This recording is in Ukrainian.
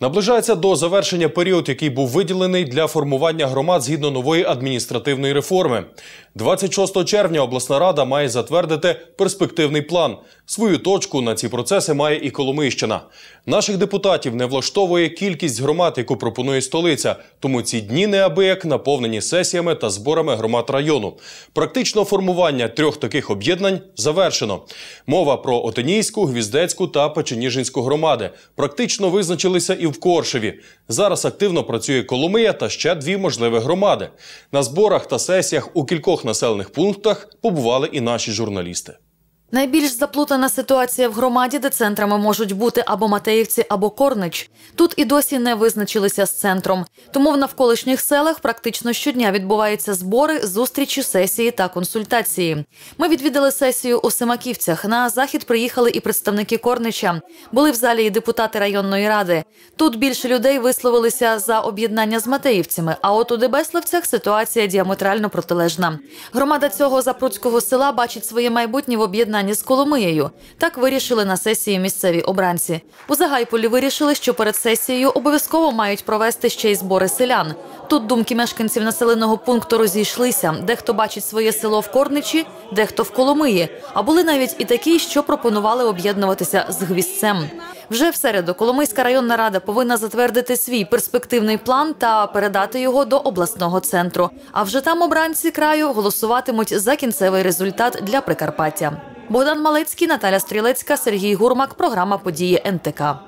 Наближається до завершення період, який був виділений для формування громад згідно нової адміністративної реформи. 26 червня обласна рада має затвердити перспективний план. Свою точку на ці процеси має і Коломийщина. Наших депутатів не влаштовує кількість громад, яку пропонує столиця. Тому ці дні неабияк наповнені сесіями та зборами громад району. Практично формування трьох таких об'єднань завершено. Мова про Отинійську, Гвіздецьку та Печеніжинську громади. Практично визначилися і в Коршеві. Зараз активно працює Коломия та ще дві можливі громади. На зборах та сесіях у кількох населених пунктах побували і наші журналісти. Найбільш заплутана ситуація в громаді, де центрами можуть бути або Матеївці, або Корнич. Тут і досі не визначилися з центром. Тому в навколишніх селах практично щодня відбуваються збори, зустрічі, сесії та консультації. Ми відвідали сесію у Семаківцях. На захід приїхали і представники Корнича. Були в залі і депутати районної ради. Тут більше людей висловилися за об'єднання з Матеївцями. А от у Дебеславцях ситуація діаметрально протилежна. Громада цього запруцького села бачить своє майбутнє в об'єднанні з Коломиєю. Так вирішили на сесії місцеві обранці. У Загайполі вирішили, що перед сесією обов'язково мають провести ще й збори селян. Тут думки мешканців населеного пункту розійшлися. Дехто бачить своє село в Корничі, дехто в Коломиї. А були навіть і такі, що пропонували об'єднуватися з гвіздцем. Вже в середу Коломийська районна рада повинна затвердити свій перспективний план та передати його до обласного центру. А вже там обранці краю голосуватимуть за кінцевий результат для Прикарпаття. Богдан Малецький, Наталя Стрілецька, Сергій Гурмак. Програма події НТК.